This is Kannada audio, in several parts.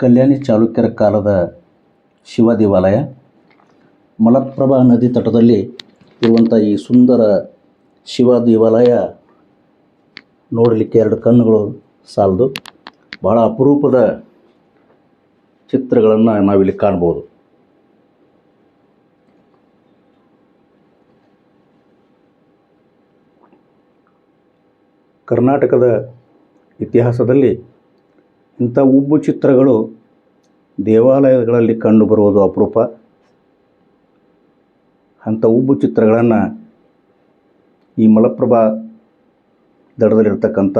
ಕಲ್ಯಾಣಿ ಚಾಲುಕ್ಯರ ಕಾಲದ ಶಿವ ದೇವಾಲಯ. ಮಲಪ್ರಭಾ ನದಿ ತಟದಲ್ಲಿ ಇರುವಂಥ ಈ ಸುಂದರ ಶಿವ ದೇವಾಲಯ ನೋಡಲಿಕ್ಕೆ ಎರಡು ಕಣ್ಣುಗಳು ಸಾಲದು. ಭಾಳ ಅಪರೂಪದ ಚಿತ್ರಗಳನ್ನು ನಾವಿಲ್ಲಿ ಕಾಣ್ಬೋದು. ಕರ್ನಾಟಕದ ಇತಿಹಾಸದಲ್ಲಿ ಇಂಥ ಉಬ್ಬು ಚಿತ್ರಗಳು ದೇವಾಲಯಗಳಲ್ಲಿ ಕಂಡುಬರುವುದು ಅಪರೂಪ. ಅಂಥ ಉಬ್ಬು ಚಿತ್ರಗಳನ್ನು ಈ ಮಲಪ್ರಭಾ ದಡದಲ್ಲಿರ್ತಕ್ಕಂಥ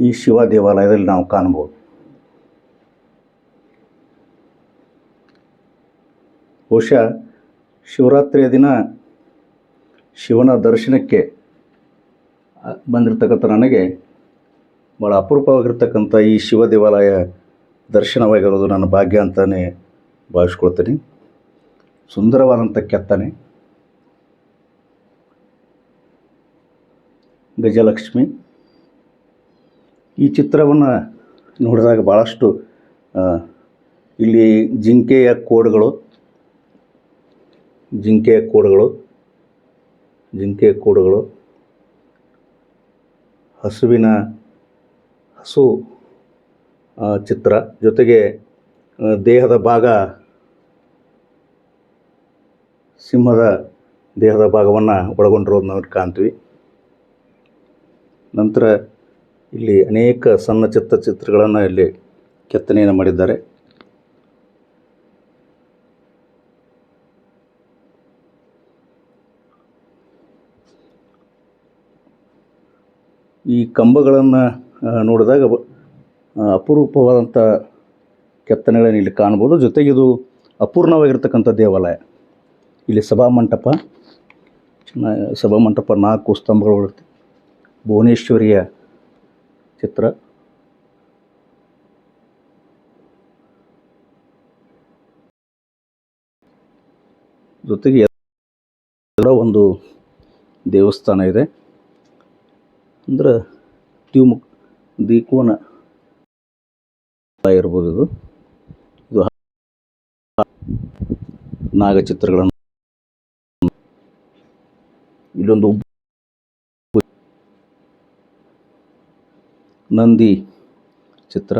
ಈ ಶಿವ ದೇವಾಲಯದಲ್ಲಿ ನಾವು ಕಾಣ್ಬೋದು ಬಹುಶಃ ಶಿವರಾತ್ರಿಯ ದಿನ ಶಿವನ ದರ್ಶನಕ್ಕೆ ಬಂದಿರತಕ್ಕಂಥ ನನಗೆ ಭಾಳ ಅಪರೂಪವಾಗಿರ್ತಕ್ಕಂಥ ಈ ಶಿವ ದೇವಾಲಯ ದರ್ಶನವಾಗಿರೋದು ನನ್ನ ಭಾಗ್ಯ ಅಂತಲೇ ಭಾವಿಸ್ಕೊಳ್ತೀನಿ. ಸುಂದರವಾದಂಥ ಕೆತ್ತನೆ. ಗಜಲಕ್ಷ್ಮಿ. ಈ ಚಿತ್ರವನ್ನು ನೋಡಿದಾಗ ಭಾಳಷ್ಟು ಇಲ್ಲಿ ಜಿಂಕೆಯ ಕೋಡ್ಗಳು ಜಿಂಕೆಯ ಕೋಡ್ಗಳು ಜಿಂಕೆಯ ಕೋಡ್ಗಳು, ಹಸುವಿನ ಹಸು ಚಿತ್ರ ಜೊತೆಗೆ ದೇಹದ ಭಾಗ, ಸಿಂಹದ ದೇಹದ ಭಾಗವನ್ನು ಒಳಗೊಂಡಿರೋದು ನಾವು ಕಾಣ್ತೀವಿ. ನಂತರ ಇಲ್ಲಿ ಅನೇಕ ಸಣ್ಣ ಚಿತ್ತ ಚಿತ್ರಗಳನ್ನು ಇಲ್ಲಿ ಕೆತ್ತನೆಯನ್ನು ಮಾಡಿದ್ದಾರೆ. ಈ ಕಂಬಗಳನ್ನು ನೋಡಿದಾಗ ಅಪರೂಪವಾದಂಥ ಕೆತ್ತನೆಗಳನ್ನು ಇಲ್ಲಿ ಕಾಣ್ಬೋದು ಜೊತೆಗೆ ಇದು ಅಪೂರ್ಣವಾಗಿರ್ತಕ್ಕಂಥ ದೇವಾಲಯ. ಇಲ್ಲಿ ಸಭಾಮಂಟಪ ಸಭಾ ಸಭಾಮಂಟಪ ನಾಲ್ಕು ಸ್ತಂಭಗಳು ಭುವನೇಶ್ವರಿಯ ಚಿತ್ರ. ಜೊತೆಗೆ ಎಲ್ಲ ಒಂದು ದೇವಸ್ಥಾನ ಇದೆ. ಅಂದ್ರೆ ದ್ವಿಮುಖ ದ್ವಿಕೋನ ಇರ್ಬೋದು ಇದು. ಇದು ನಾಗಚಿತ್ರಗಳನ್ನು ಇಲ್ಲೊಂದು ನಂದಿ ಚಿತ್ರ.